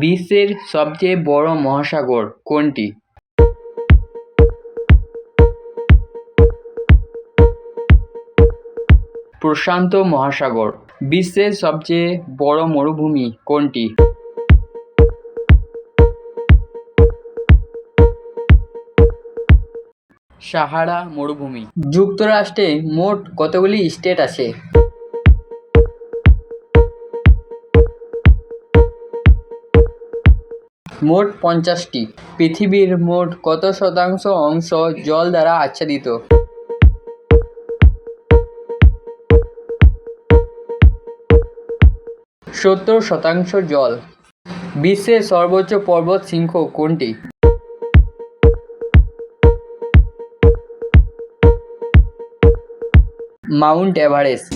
বিশ্বের সবচেয়ে বড় মহাসাগর কোনটি? প্রশান্ত মহাসাগর। বিশ্বের সবচেয়ে বড় মরুভূমি কোনটি? সাহারা মরুভূমি। যুক্তরাষ্ট্রে মোট কতগুলি স্টেট আছে? মোট পঞ্চাশটি। পৃথিবীর মোট কত শতাংশ অংশ জল দ্বারা আচ্ছাদিত? সত্তর শতাংশ জল। বিশ্বের সর্বোচ্চ পর্বত শৃঙ্গ কোনটি? Mount Everest.